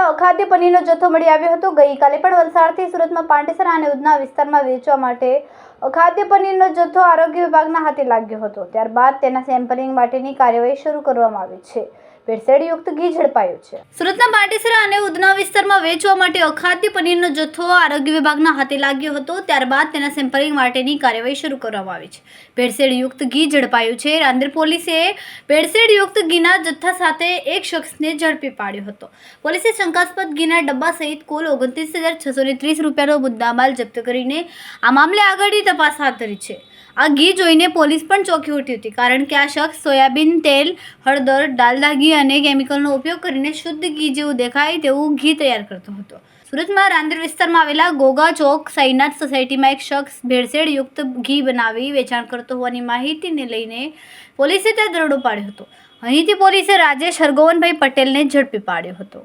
અખાદ્ય પનીરનો જથ્થો મળી આવ્યો હતો. ગઈકાલે પણ વલસાડથી સુરતમાં પાંડેસરા અને ઉધના વિસ્તારમાં વેચવા માટે અખાદ્ય પનીરનો જથ્થો આરોગ્ય વિભાગના હાથે લાગ્યો હતો. ત્યારબાદ તેના સેમ્પલિંગ માટેની કાર્યવાહી શરૂ કરવામાં આવી છે. ભેળસેળયુક્ત ઘી ઝડપાયું છે. સુરતના પાંડેસરા અને ઉધના વિસ્તારમાં વેચવા માટે અખાદ્ય પનીરનો જથ્થો આરોગ્ય વિભાગના હાથે લાગ્યો હતો. ત્યારબાદ તેના સેમ્પલિંગ માટેની કાર્યવાહી શરૂ કરવામાં આવી છે. ભેળસેળયુક્ત ઘી ઝડપાયું છે. રાંદેર પોલીસે ભેળસેળયુક્ત ઘીના જથ્થા સાથે એક શખ્સને ઝડપી પાડ્યો હતો. પોલીસે શંકાસ્પદ ઘીના ડબ્બા સહિત કુલ ઓગણત્રીસ હજાર છસો ત્રીસ રૂપિયાનો મુદ્દામાલ જપ્ત કરીને આ મામલે આગળની તપાસ હાથ ધરી છે. આ ઘી જોઈને પોલીસ પણ ચોંકી ઉઠી હતી, કારણ કે આ શખ્સ સોયાબીન, તેલ, હળદર ડાલડા ઘી અને કેમિકલનો ઉપયોગ કરીને શુદ્ધ ઘી જેવું દેખાય તેવું ઘી તૈયાર કરતો હતો. સુરતમાં રાંદેર વિસ્તારમાં આવેલા ગોગા ચોક સાઈનાથ સોસાયટીમાં એક શખ્સ ભેળસેળયુક્ત ઘી બનાવી વેચાણ કરતો હોવાની માહિતીને લઈને પોલીસે ત્યાં દરોડો પાડ્યો હતો. અહીંથી પોલીસે રાજેશ હરગોવનભાઈ પટેલને ઝડપી પાડ્યો હતો.